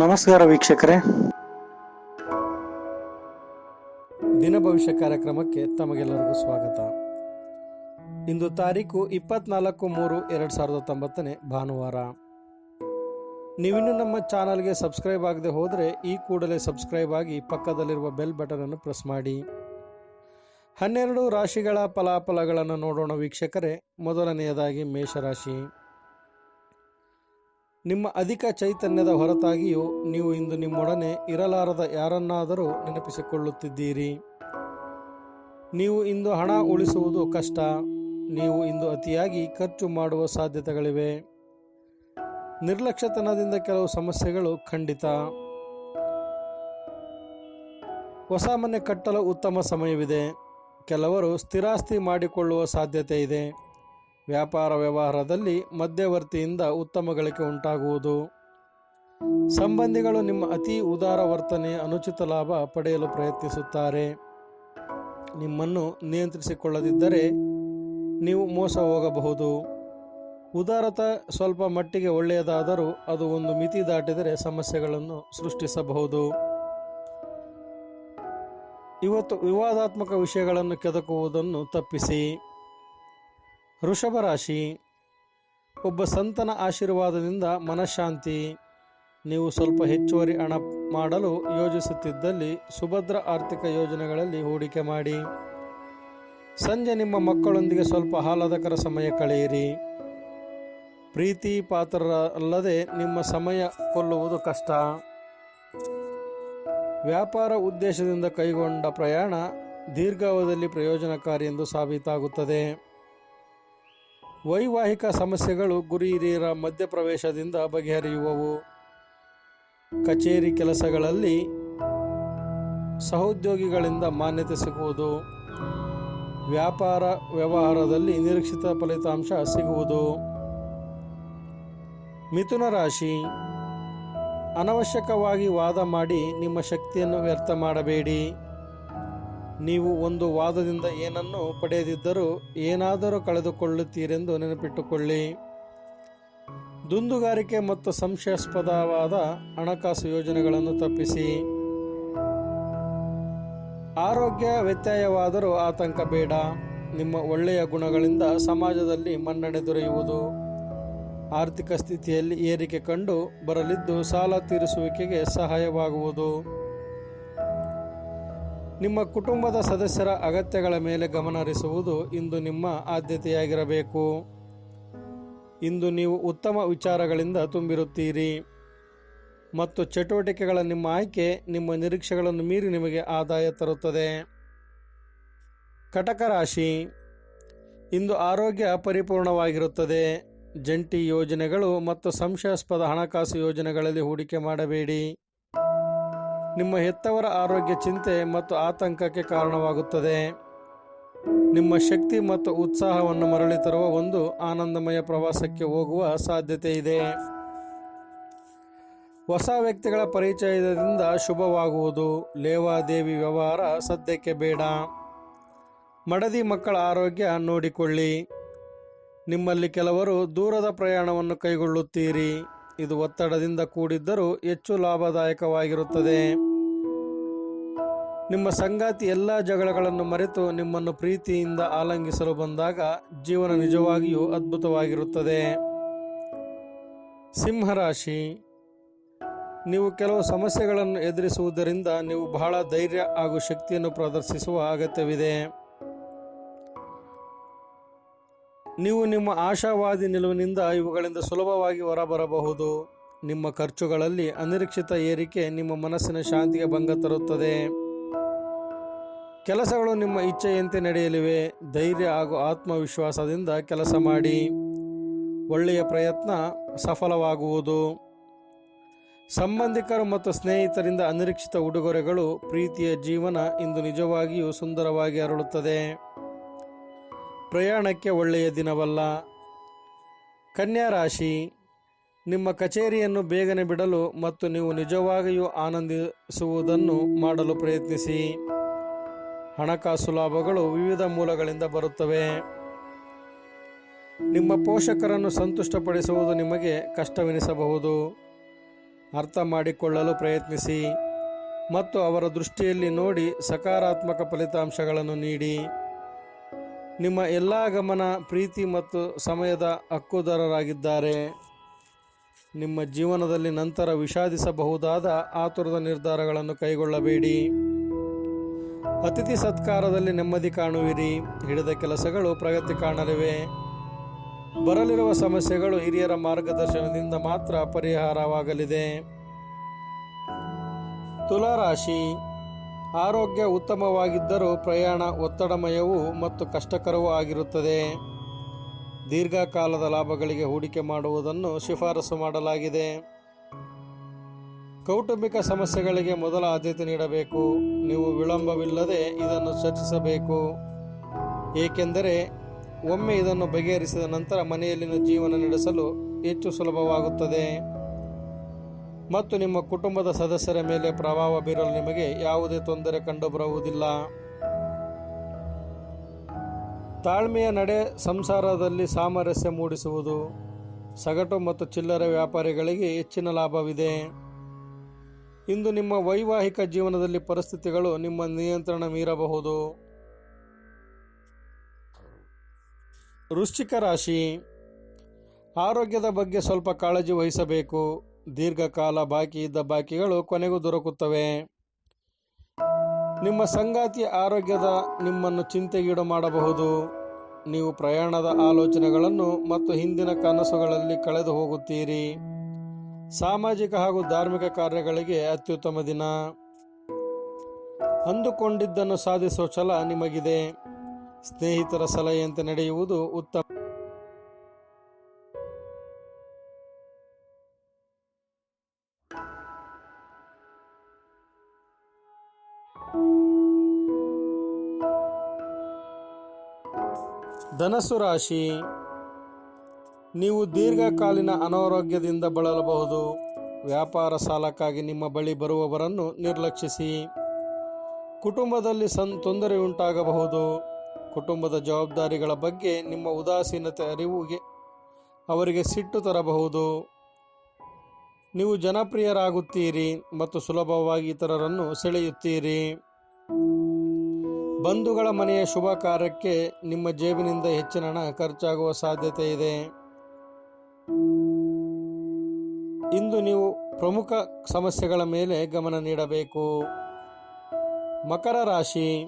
ನಮಸ್ಕಾರ ವೀಕ್ಷಕರೇ. ದಿನ ಭವಿಷ್ಯ ಕಾರ್ಯಕ್ರಮಕ್ಕೆ ತಮಗೆಲ್ಲರಿಗೂ ಸ್ವಾಗತ. ಇಂದು ತಾರೀಕು ಇಪ್ಪತ್ನಾಲ್ಕು ಮೂರು ಎರಡು ಸಾವಿರದ ಹತ್ತೊಂಬತ್ತನೇ ಭಾನುವಾರ. ನೀವಿನ್ನೂ ನಮ್ಮ ಚಾನಲ್ಗೆ ಸಬ್ಸ್ಕ್ರೈಬ್ ಆಗದೆ ಹೋದರೆ ಈ ಕೂಡಲೇ ಸಬ್ಸ್ಕ್ರೈಬ್ ಆಗಿ ಪಕ್ಕದಲ್ಲಿರುವ ಬೆಲ್ ಬಟನನ್ನು ಪ್ರೆಸ್ ಮಾಡಿ. ಹನ್ನೆರಡು ರಾಶಿಗಳ ಫಲಾಫಲಗಳನ್ನು ನೋಡೋಣ ವೀಕ್ಷಕರೇ. ಮೊದಲನೆಯದಾಗಿ ಮೇಷರಾಶಿ. ನಿಮ್ಮ ಅಧಿಕ ಚೈತನ್ಯದ ಹೊರತಾಗಿಯೂ ನೀವು ಇಂದು ನಿಮ್ಮೊಡನೆ ಇರಲಾರದ ಯಾರನ್ನಾದರೂ ನೆನಪಿಸಿಕೊಳ್ಳುತ್ತಿದ್ದೀರಿ. ನೀವು ಇಂದು ಹಣ ಉಳಿಸುವುದು ಕಷ್ಟ. ನೀವು ಇಂದು ಅತಿಯಾಗಿ ಖರ್ಚು ಮಾಡುವ ಸಾಧ್ಯತೆಗಳಿವೆ. ನಿರ್ಲಕ್ಷ್ಯತನದಿಂದ ಕೆಲವು ಸಮಸ್ಯೆಗಳು ಖಂಡಿತ. ಹೊಸ ಮನೆ ಕಟ್ಟಲು ಉತ್ತಮ ಸಮಯವಿದೆ. ಕೆಲವರು ಸ್ಥಿರಾಸ್ತಿ ಮಾಡಿಕೊಳ್ಳುವ ಸಾಧ್ಯತೆ ಇದೆ. ವ್ಯಾಪಾರ ವ್ಯವಹಾರದಲ್ಲಿ ಮಧ್ಯವರ್ತಿಯಿಂದ ಉತ್ತಮ ಗಳಿಕೆ ಉಂಟಾಗುವುದು. ಸಂಬಂಧಿಗಳು ನಿಮ್ಮ ಅತಿ ಉದಾರ ವರ್ತನೆ, ಅನುಚಿತ ಲಾಭ ಪಡೆಯಲು ಪ್ರಯತ್ನಿಸುತ್ತಾರೆ. ನಿಮ್ಮನ್ನು ನಿಯಂತ್ರಿಸಿಕೊಳ್ಳದಿದ್ದರೆ ನೀವು ಮೋಸ ಹೋಗಬಹುದು. ಉದಾರತ ಸ್ವಲ್ಪ ಮಟ್ಟಿಗೆ ಒಳ್ಳೆಯದಾದರೂ ಅದು ಒಂದು ಮಿತಿ ದಾಟಿದರೆ ಸಮಸ್ಯೆಗಳನ್ನು ಸೃಷ್ಟಿಸಬಹುದು. ಇವತ್ತು ವಿವಾದಾತ್ಮಕ ವಿಷಯಗಳನ್ನು ಕೆದಕುವುದನ್ನು ತಪ್ಪಿಸಿ. ವೃಷಭ ರಾಶಿ, ಒಬ್ಬ ಸಂತನ ಆಶೀರ್ವಾದದಿಂದ ಮನಃಶಾಂತಿ, ನೀವು ಸ್ವಲ್ಪ ಹೆಚ್ಚುವರಿ ಹಣ ಮಾಡಲು ಯೋಜಿಸುತ್ತಿದ್ದಲ್ಲಿ ಸುಭದ್ರ ಆರ್ಥಿಕ ಯೋಜನೆಗಳಲ್ಲಿ ಹೂಡಿಕೆ ಮಾಡಿ. ಸಂಜೆ ನಿಮ್ಮ ಮಕ್ಕಳೊಂದಿಗೆ ಸ್ವಲ್ಪ ಆಹ್ಲಾದಕರ ಸಮಯ ಕಳೆಯಿರಿ. ಪ್ರೀತಿ ಪಾತ್ರರಲ್ಲದೆ ನಿಮ್ಮ ಸಮಯ ಕೊಲ್ಲುವುದು ಕಷ್ಟ. ವ್ಯಾಪಾರ ಉದ್ದೇಶದಿಂದ ಕೈಗೊಂಡ ಪ್ರಯಾಣ ದೀರ್ಘಾವಧಿಯಲ್ಲಿ ಪ್ರಯೋಜನಕಾರಿ ಎಂದು ಸಾಬೀತಾಗುತ್ತದೆ. ವೈವಾಹಿಕ ಸಮಸ್ಯೆಗಳು ಗುರಿ ಹಿರಿಯರ ಮಧ್ಯಪ್ರವೇಶದಿಂದ ಬಗೆಹರಿಯುವವು. ಕಚೇರಿ ಕೆಲಸಗಳಲ್ಲಿ ಸಹೋದ್ಯೋಗಿಗಳಿಂದ ಮಾನ್ಯತೆ ಸಿಗುವುದು. ವ್ಯಾಪಾರ ವ್ಯವಹಾರದಲ್ಲಿ ನಿರೀಕ್ಷಿತ ಫಲಿತಾಂಶ ಸಿಗುವುದು. ಮಿಥುನ ರಾಶಿ, ಅನವಶ್ಯಕವಾಗಿ ವಾದ ಮಾಡಿ ನಿಮ್ಮ ಶಕ್ತಿಯನ್ನು ವ್ಯರ್ಥ ಮಾಡಬೇಡಿ. ನೀವು ಒಂದು ವಾದದಿಂದ ಏನನ್ನು ಪಡೆಯದಿದ್ದರೂ ಏನಾದರೂ ಕಳೆದುಕೊಳ್ಳುತ್ತೀರೆಂದು ನೆನಪಿಟ್ಟುಕೊಳ್ಳಿ. ದುಂದುಗಾರಿಕೆ ಮತ್ತು ಸಂಶಯಾಸ್ಪದವಾದ ಹಣಕಾಸು ಯೋಜನೆಗಳನ್ನು ತಪ್ಪಿಸಿ. ಆರೋಗ್ಯ ವ್ಯತ್ಯಯವಾದರೂ ಆತಂಕ ಬೇಡ. ನಿಮ್ಮ ಒಳ್ಳೆಯ ಗುಣಗಳಿಂದ ಸಮಾಜದಲ್ಲಿ ಮನ್ನಣೆ ದೊರೆಯುವುದು. ಆರ್ಥಿಕ ಸ್ಥಿತಿಯಲ್ಲಿ ಏರಿಕೆ ಕಂಡು ಬರಲಿದ್ದು ಸಾಲ ತೀರಿಸುವಿಕೆಗೆ ಸಹಾಯವಾಗುವುದು. ನಿಮ್ಮ ಕುಟುಂಬದ ಸದಸ್ಯರ ಅಗತ್ಯಗಳ ಮೇಲೆ ಗಮನ ಹರಿಸುವುದು ಇಂದು ನಿಮ್ಮ ಆದ್ಯತೆಯಾಗಿರಬೇಕು. ಇಂದು ನೀವು ಉತ್ತಮ ವಿಚಾರಗಳಿಂದ ತುಂಬಿರುತ್ತೀರಿ. ಮತ್ತು ಚಟುವಟಿಕೆಗಳ ನಿಮ್ಮ ಆಯ್ಕೆ ನಿಮ್ಮ ನಿರೀಕ್ಷೆಗಳನ್ನು ಮೀರಿ ನಿಮಗೆ ಆದಾಯ ತರುತ್ತದೆ. ಕಟಕ ರಾಶಿ. ಇಂದು ಆರೋಗ್ಯ ಪರಿಪೂರ್ಣವಾಗಿರುತ್ತದೆ ಜಂಟಿ ಯೋಜನೆಗಳು ಮತ್ತು ಸಂಶಯಾಸ್ಪದ ಹಣಕಾಸು ಯೋಜನೆಗಳಲ್ಲಿ ಹೂಡಿಕೆ ಮಾಡಬೇಡಿ. ನಿಮ್ಮ ಹೆತ್ತವರ ಆರೋಗ್ಯ ಚಿಂತೆ ಮತ್ತು ಆತಂಕಕ್ಕೆ ಕಾರಣವಾಗುತ್ತದೆ. ನಿಮ್ಮ ಶಕ್ತಿ ಮತ್ತು ಉತ್ಸಾಹವನ್ನು ಮರಳಿ ತರುವ ಒಂದು ಆನಂದಮಯ ಪ್ರವಾಸಕ್ಕೆ ಹೋಗುವ ಸಾಧ್ಯತೆ ಇದೆ. ಹೊಸ ವ್ಯಕ್ತಿಗಳ ಪರಿಚಯದಿಂದ ಶುಭವಾಗುವುದು. ಲೇವಾದೇವಿ ವ್ಯವಹಾರ ಸದ್ಯಕ್ಕೆ ಬೇಡ. ಮಡದಿ ಮಕ್ಕಳ ಆರೋಗ್ಯ ನೋಡಿಕೊಳ್ಳಿ. ನಿಮ್ಮಲ್ಲಿ ಕೆಲವರು ದೂರದ ಪ್ರಯಾಣವನ್ನು ಕೈಗೊಳ್ಳುತ್ತೀರಿ. ಇದು ಒತ್ತಡದಿಂದ ಕೂಡಿದ್ದರೂ ಹೆಚ್ಚು ಲಾಭದಾಯಕವಾಗಿರುತ್ತದೆ. ನಿಮ್ಮ ಸಂಗಾತಿ ಎಲ್ಲ ಜಗಳಗಳನ್ನು ಮರೆತು ನಿಮ್ಮನ್ನು ಪ್ರೀತಿಯಿಂದ ಆಲಂಗಿಸಲು ಬಂದಾಗ ಜೀವನ ನಿಜವಾಗಿಯೂ ಅದ್ಭುತವಾಗಿರುತ್ತದೆ. ಸಿಂಹರಾಶಿ, ನೀವು ಕೆಲವು ಸಮಸ್ಯೆಗಳನ್ನು ಎದುರಿಸುವುದರಿಂದ ನೀವು ಬಹಳ ಧೈರ್ಯ ಹಾಗೂ ಶಕ್ತಿಯನ್ನು ಪ್ರದರ್ಶಿಸುವ ಅಗತ್ಯವಿದೆ. ನೀವು ನಿಮ್ಮ ಆಶಾವಾದಿ ನಿಲುವಿನಿಂದ ಇವುಗಳಿಂದ ಸುಲಭವಾಗಿ ಹೊರಬರಬಹುದು. ನಿಮ್ಮ ಖರ್ಚುಗಳಲ್ಲಿ ಅನಿರೀಕ್ಷಿತ ಏರಿಕೆ ನಿಮ್ಮ ಮನಸ್ಸಿನ ಶಾಂತಿಗೆ ಭಂಗ ತರುತ್ತದೆ. ಕೆಲಸಗಳು ನಿಮ್ಮ ಇಚ್ಛೆಯಂತೆ ನಡೆಯಲಿವೆ. ಧೈರ್ಯ ಹಾಗೂ ಆತ್ಮವಿಶ್ವಾಸದಿಂದ ಕೆಲಸ ಮಾಡಿ. ಒಳ್ಳೆಯ ಪ್ರಯತ್ನ ಸಫಲವಾಗುವುದು. ಸಂಬಂಧಿಕರು ಮತ್ತು ಸ್ನೇಹಿತರಿಂದ ಅನಿರೀಕ್ಷಿತ ಉಡುಗೊರೆಗಳು ಪ್ರೀತಿಯ ಜೀವನ ಇಂದು ನಿಜವಾಗಿಯೂ ಸುಂದರವಾಗಿ ಅರಳುತ್ತದೆ. ಪ್ರಯಾಣಕ್ಕೆ ಒಳ್ಳೆಯ ದಿನವಲ್ಲ. ಕನ್ಯಾ ರಾಶಿ, ನಿಮ್ಮ ಕಚೇರಿಯನ್ನು ಬೇಗನೆ ಬಿಡಲು ಮತ್ತು ನೀವು ನಿಜವಾಗಿಯೂ ಆನಂದಿಸುವುದನ್ನು ಮಾಡಲು ಪ್ರಯತ್ನಿಸಿ. ಹಣಕಾಸು ಲಾಭಗಳು ವಿವಿಧ ಮೂಲಗಳಿಂದ ಬರುತ್ತವೆ. ನಿಮ್ಮ ಪೋಷಕರನ್ನು ಸಂತುಷ್ಟಪಡಿಸುವುದು ನಿಮಗೆ ಕಷ್ಟವೆನಿಸಬಹುದು. ಅರ್ಥ ಮಾಡಿಕೊಳ್ಳಲು ಪ್ರಯತ್ನಿಸಿ ಮತ್ತು ಅವರ ದೃಷ್ಟಿಯಲ್ಲಿ ನೋಡಿ ಸಕಾರಾತ್ಮಕ ಫಲಿತಾಂಶಗಳನ್ನು ನೀಡಿ. ನಿಮ್ಮ ಎಲ್ಲ ಗಮನ, ಪ್ರೀತಿ ಮತ್ತು ಸಮಯದ ಹಕ್ಕುದಾರರಾಗಿದ್ದಾರೆ. ನಿಮ್ಮ ಜೀವನದಲ್ಲಿ ನಂತರ ವಿಷಾದಿಸಬಹುದಾದ ಆತುರದ ನಿರ್ಧಾರಗಳನ್ನು ಕೈಗೊಳ್ಳಬೇಡಿ. ಅತಿಥಿ ಸತ್ಕಾರದಲ್ಲಿ ನೆಮ್ಮದಿ ಕಾಣುವಿರಿ. ಹಿಡಿದ ಕೆಲಸಗಳು ಪ್ರಗತಿ ಕಾಣಲಿವೆ. ಬರಲಿರುವ ಸಮಸ್ಯೆಗಳು ಹಿರಿಯರ ಮಾರ್ಗದರ್ಶನದಿಂದ ಮಾತ್ರ ಪರಿಹಾರವಾಗಲಿದೆ. ತುಲಾರಾಶಿ ಆರೋಗ್ಯ ಉತ್ತಮವಾಗಿದ್ದರೂ ಪ್ರಯಾಣ ಒತ್ತಡಮಯವೂ ಮತ್ತು ಕಷ್ಟಕರವೂ ಆಗಿರುತ್ತದೆ. ದೀರ್ಘಕಾಲದ ಲಾಭಗಳಿಗೆ ಹೂಡಿಕೆ ಮಾಡುವುದನ್ನು ಶಿಫಾರಸು ಮಾಡಲಾಗಿದೆ. ಕೌಟುಂಬಿಕ ಸಮಸ್ಯೆಗಳಿಗೆ ಮೊದಲ ಆದ್ಯತೆ ನೀಡಬೇಕು. ನೀವು ವಿಳಂಬವಿಲ್ಲದೆ ಇದನ್ನು ಚರ್ಚಿಸಬೇಕು. ಏಕೆಂದರೆ ಒಮ್ಮೆ ಇದನ್ನು ಬಗೆಹರಿಸಿದ ನಂತರ ಮನೆಯಲ್ಲಿನ ಜೀವನ ನಡೆಸಲು ಹೆಚ್ಚು ಸುಲಭವಾಗುತ್ತದೆ. ಮತ್ತು ನಿಮ್ಮ ಕುಟುಂಬದ ಸದಸ್ಯರ ಮೇಲೆ ಪ್ರಭಾವ ಬೀರಲು ನಿಮಗೆ ಯಾವುದೇ ತೊಂದರೆ ಕಂಡುಬರುವುದಿಲ್ಲ. ತಾಳ್ಮೆಯ ನಡೆ ಸಂಸಾರದಲ್ಲಿ ಸಾಮರಸ್ಯ ಮೂಡಿಸುವುದು. ಸಗಟು ಮತ್ತು ಚಿಲ್ಲರೆ ವ್ಯಾಪಾರಿಗಳಿಗೆ ಹೆಚ್ಚಿನ ಲಾಭವಿದೆ. ಇಂದು ನಿಮ್ಮ ವೈವಾಹಿಕ ಜೀವನದಲ್ಲಿ ಪರಿಸ್ಥಿತಿಗಳು ನಿಮ್ಮ ನಿಯಂತ್ರಣ ಮೀರಬಹುದು. ವೃಶ್ಚಿಕ ರಾಶಿ. ಆರೋಗ್ಯದ ಬಗ್ಗೆ ಸ್ವಲ್ಪ ಕಾಳಜಿ ವಹಿಸಬೇಕು. ದೀರ್ಘಕಾಲ ಬಾಕಿ ಇದ್ದ ಬಾಕಿಗಳು ಕೊನೆಗೂ ದೊರಕುತ್ತವೆ. ನಿಮ್ಮ ಸಂಗಾತಿಯ ಆರೋಗ್ಯದ ನಿಮ್ಮನ್ನು ಚಿಂತೆಗೀಡು ಮಾಡಬಹುದು. ನೀವು ಪ್ರಯಾಣದ ಆಲೋಚನೆಗಳನ್ನು ಮತ್ತು ಹಿಂದಿನ ಕನಸುಗಳಲ್ಲಿ ಕಳೆದು ಹೋಗುತ್ತೀರಿ. ಸಾಮಾಜಿಕ ಹಾಗೂ ಧಾರ್ಮಿಕ ಕಾರ್ಯಗಳಿಗೆ ಅತ್ಯುತ್ತಮ ದಿನ. ಅಂದುಕೊಂಡಿದ್ದನ್ನು ಸಾಧಿಸುವ ಛಲ ನಿಮಗಿದೆ. ಸ್ನೇಹಿತರ ಸಲಹೆಯಂತೆ ನಡೆಯುವುದು ಉತ್ತಮ ಧನಸ್ಸು ರಾಶಿ. ನೀವು ದೀರ್ಘಕಾಲೀನ ಅನಾರೋಗ್ಯದಿಂದ ಬಳಲಬಹುದು. ವ್ಯಾಪಾರ ಸಾಲಕ್ಕಾಗಿ ನಿಮ್ಮ ಬಳಿ ಬರುವವರನ್ನು ನಿರ್ಲಕ್ಷಿಸಿ. ಕುಟುಂಬದಲ್ಲಿ ಸನ್ ತೊಂದರೆ ಉಂಟಾಗಬಹುದು. ಕುಟುಂಬದ ಜವಾಬ್ದಾರಿಗಳ ಬಗ್ಗೆ ನಿಮ್ಮ ಉದಾಸೀನತೆ ಅರಿವುಗೆ, ಅವರಿಗೆ ಸಿಟ್ಟು ತರಬಹುದು. ನೀವು ಜನಪ್ರಿಯರಾಗುತ್ತೀರಿ ಮತ್ತು ಸುಲಭವಾಗಿ ಇತರರನ್ನು ಸೆಳೆಯುತ್ತೀರಿ. ಬಂಧುಗಳ ಮನೆಯ ಶುಭ ಕಾರ್ಯಕ್ಕೆ ನಿಮ್ಮ ಜೇಬಿನಿಂದ ಹೆಚ್ಚಿನ ಹಣ ಖರ್ಚಾಗುವ ಸಾಧ್ಯತೆ ಇದೆ. ಇಂದು ನೀವು ಪ್ರಮುಖ ಸಮಸ್ಯೆಗಳ ಮೇಲೆ ಗಮನ ನೀಡಬೇಕು. ಮಕರ ರಾಶಿ.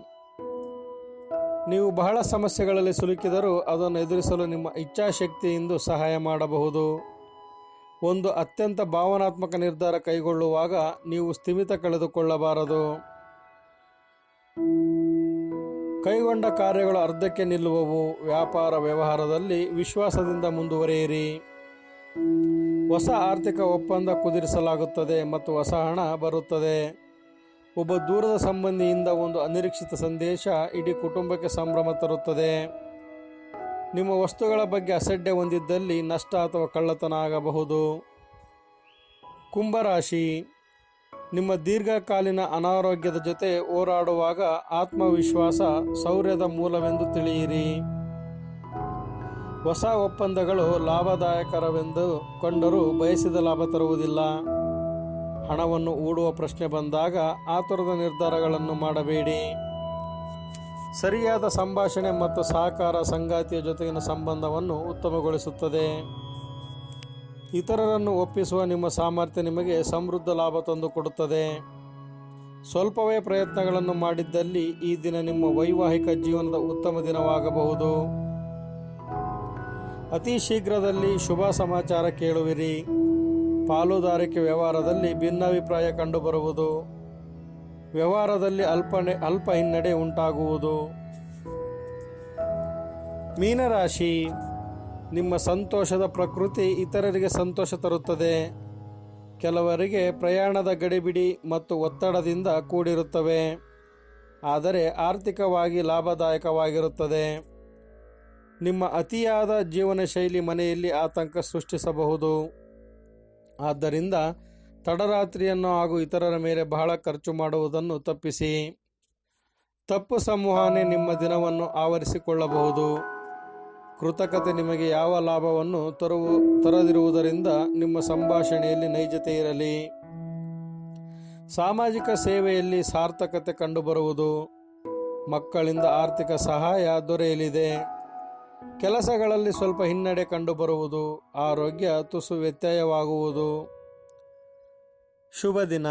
ನೀವು ಬಹಳ ಸಮಸ್ಯೆಗಳಲ್ಲಿ ಸಿಲುಕಿದರೂ ಅದನ್ನು ಎದುರಿಸಲು ನಿಮ್ಮ ಇಚ್ಛಾಶಕ್ತಿ ಇಂದು ಸಹಾಯ ಮಾಡಬಹುದು. ಒಂದು ಅತ್ಯಂತ ಭಾವನಾತ್ಮಕ ನಿರ್ಧಾರ ಕೈಗೊಳ್ಳುವಾಗ ನೀವು ಸ್ಥಿಮಿತ ಕಳೆದುಕೊಳ್ಳಬಾರದು. ಕೈಗೊಂಡ ಕಾರ್ಯಗಳು ಅರ್ಧಕ್ಕೆ ನಿಲ್ಲುವವು. ವ್ಯಾಪಾರ ವ್ಯವಹಾರದಲ್ಲಿ ವಿಶ್ವಾಸದಿಂದ ಮುಂದುವರಿಯಿರಿ. ಹೊಸ ಆರ್ಥಿಕ ಒಪ್ಪಂದ ಕುದುರಿಸಲಾಗುತ್ತದೆ ಮತ್ತು ಹೊಸ ಹಣ ಬರುತ್ತದೆ. ಒಬ್ಬ ದೂರದ ಸಂಬಂಧಿಯಿಂದ ಒಂದು ಅನಿರೀಕ್ಷಿತ ಸಂದೇಶ ಇಡೀ ಕುಟುಂಬಕ್ಕೆ ಸಂಭ್ರಮ ತರುತ್ತದೆ. ನಿಮ್ಮ ವಸ್ತುಗಳ ಬಗ್ಗೆ ಅಸಡ್ಡೆ ಹೊಂದಿದ್ದಲ್ಲಿ ನಷ್ಟ ಅಥವಾ ಕಳ್ಳತನ ಆಗಬಹುದು. ಕುಂಭರಾಶಿ ನಿಮ್ಮ ದೀರ್ಘಕಾಲೀನ ಅನಾರೋಗ್ಯದ ಜೊತೆ ಹೋರಾಡುವಾಗ ಆತ್ಮವಿಶ್ವಾಸ ಶೌರ್ಯದ ಮೂಲವೆಂದು ತಿಳಿಯಿರಿ. ಹೊಸ ಒಪ್ಪಂದಗಳು ಲಾಭದಾಯಕರವೆಂದು ಕಂಡರೂ ಬಯಸಿದ ಲಾಭ ತರುವುದಿಲ್ಲ. ಹಣವನ್ನು ಹೂಡುವ ಪ್ರಶ್ನೆ ಬಂದಾಗ ಆತುರದ ನಿರ್ಧಾರಗಳನ್ನು ಮಾಡಬೇಡಿ. ಸರಿಯಾದ ಸಂಭಾಷಣೆ ಮತ್ತು ಸಹಕಾರ ಸಂಗಾತಿಯ ಜೊತೆಗಿನ ಸಂಬಂಧವನ್ನು ಉತ್ತಮಗೊಳಿಸುತ್ತದೆ. ಇತರರನ್ನು ಒಪ್ಪಿಸುವ ನಿಮ್ಮ ಸಾಮರ್ಥ್ಯ ನಿಮಗೆ ಸಮೃದ್ಧ ಲಾಭ ತಂದುಕೊಡುತ್ತದೆ ಸ್ವಲ್ಪವೇ ಪ್ರಯತ್ನಗಳನ್ನು ಮಾಡಿದ್ದಲ್ಲಿ ಈ ದಿನ ನಿಮ್ಮ ವೈವಾಹಿಕ ಜೀವನದ ಉತ್ತಮ ದಿನವಾಗಬಹುದು. ಅತಿ ಶೀಘ್ರದಲ್ಲಿ ಶುಭ ಸಮಾಚಾರ ಕೇಳುವಿರಿ. ಪಾಲುದಾರಿಕೆ ವ್ಯವಹಾರದಲ್ಲಿ ಭಿನ್ನಾಭಿಪ್ರಾಯ ಕಂಡುಬರುವುದು. ವ್ಯವಹಾರದಲ್ಲಿ ಅಲ್ಪನೆ, ಅಲ್ಪ ಹಿನ್ನಡೆ ಉಂಟಾಗುವುದು. ಮೀನರಾಶಿ. ನಿಮ್ಮ ಸಂತೋಷದ ಪ್ರಕೃತಿ ಇತರರಿಗೆ ಸಂತೋಷ ತರುತ್ತದೆ. ಕೆಲವರಿಗೆ ಪ್ರಯಾಣದ ಗಡಿಬಿಡಿ ಮತ್ತು ಒತ್ತಡದಿಂದ ಕೂಡಿರುತ್ತವೆ. ಆದರೆ ಆರ್ಥಿಕವಾಗಿ ಲಾಭದಾಯಕವಾಗಿರುತ್ತದೆ. ನಿಮ್ಮ ಅತಿಯಾದ ಜೀವನ ಶೈಲಿ ಮನೆಯಲ್ಲಿ ಆತಂಕ ಸೃಷ್ಟಿಸಬಹುದು. ಆದ್ದರಿಂದ ತಡರಾತ್ರಿಯನ್ನು ಹಾಗೂ ಇತರರ ಮೇಲೆ ಬಹಳ ಖರ್ಚು ಮಾಡುವುದನ್ನು ತಪ್ಪಿಸಿ. ತಪ್ಪು ಸಂವಹನೆ ನಿಮ್ಮ ದಿನವನ್ನು ಆವರಿಸಿಕೊಳ್ಳಬಹುದು. ಕೃತಕತೆ ನಿಮಗೆ ಯಾವ ಲಾಭವನ್ನು ತರುವು, ತರದಿರುವುದರಿಂದ ನಿಮ್ಮ ಸಂಭಾಷಣೆಯಲ್ಲಿ ನೈಜತೆ ಇರಲಿ. ಸಾಮಾಜಿಕ ಸೇವೆಯಲ್ಲಿ ಸಾರ್ಥಕತೆ ಕಂಡುಬರುವುದು. ಮಕ್ಕಳಿಂದ ಆರ್ಥಿಕ ಸಹಾಯ ದೊರೆಯಲಿದೆ. ಕೆಲಸಗಳಲ್ಲಿ ಸ್ವಲ್ಪ ಹಿನ್ನಡೆ ಕಂಡುಬರುವುದು. ಆರೋಗ್ಯ ತುಸು ವ್ಯತ್ಯಯವಾಗುವುದು. ಶುಭ ದಿನ.